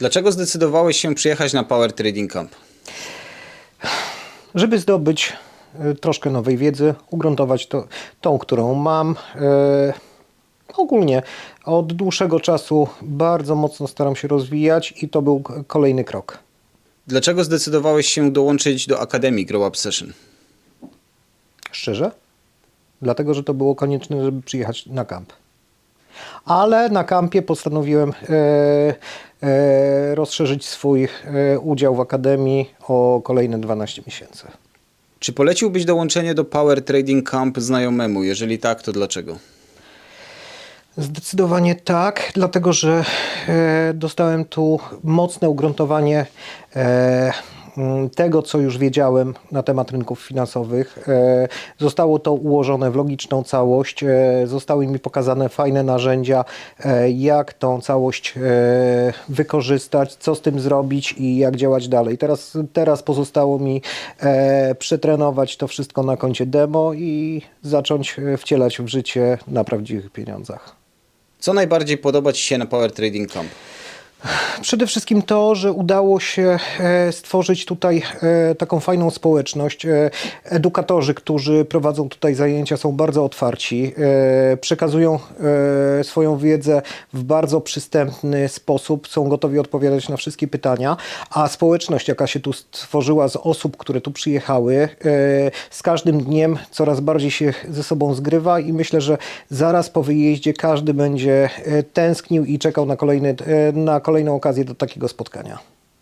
Dlaczego zdecydowałeś się przyjechać na Power Trading Camp? żeby zdobyć e, troszkę nowej wiedzy, ugruntować to, tą, którą mam. E, ogólnie od dłuższego czasu bardzo mocno staram się rozwijać i to był kolejny krok. Dlaczego zdecydowałeś się dołączyć do Akademii Grow Up Session? Szczerze? Dlatego, że to było konieczne, żeby przyjechać na kamp. Ale na kampie postanowiłem e, rozszerzyć swój e, udział w Akademii o kolejne 12 miesięcy. Czy poleciłbyś dołączenie do Power Trading Camp znajomemu? Jeżeli tak, to dlaczego? Zdecydowanie tak, dlatego że e, dostałem tu mocne ugruntowanie e, tego, co już wiedziałem na temat rynków finansowych. E, zostało to ułożone w logiczną całość, e, zostały mi pokazane fajne narzędzia, e, jak tą całość wykorzystać, co z tym zrobić i jak działać dalej. Teraz, teraz pozostało mi przetrenować to wszystko na koncie demo i zacząć wcielać w życie na prawdziwych pieniądzach. Co najbardziej podoba Ci się na Power Trading? Przede wszystkim to, że udało się e, stworzyć tutaj e, taką fajną społeczność. E, Edukatorzy, którzy prowadzą tutaj zajęcia, są bardzo otwarci, przekazują swoją wiedzę w bardzo przystępny sposób, są gotowi odpowiadać na wszystkie pytania, a społeczność, jaka się tu stworzyła z osób, które tu przyjechały, z każdym dniem coraz bardziej się ze sobą zgrywa i myślę, że zaraz po wyjeździe każdy będzie tęsknił i czekał na, kolejny, na kolejną okazję do takiego spotkania.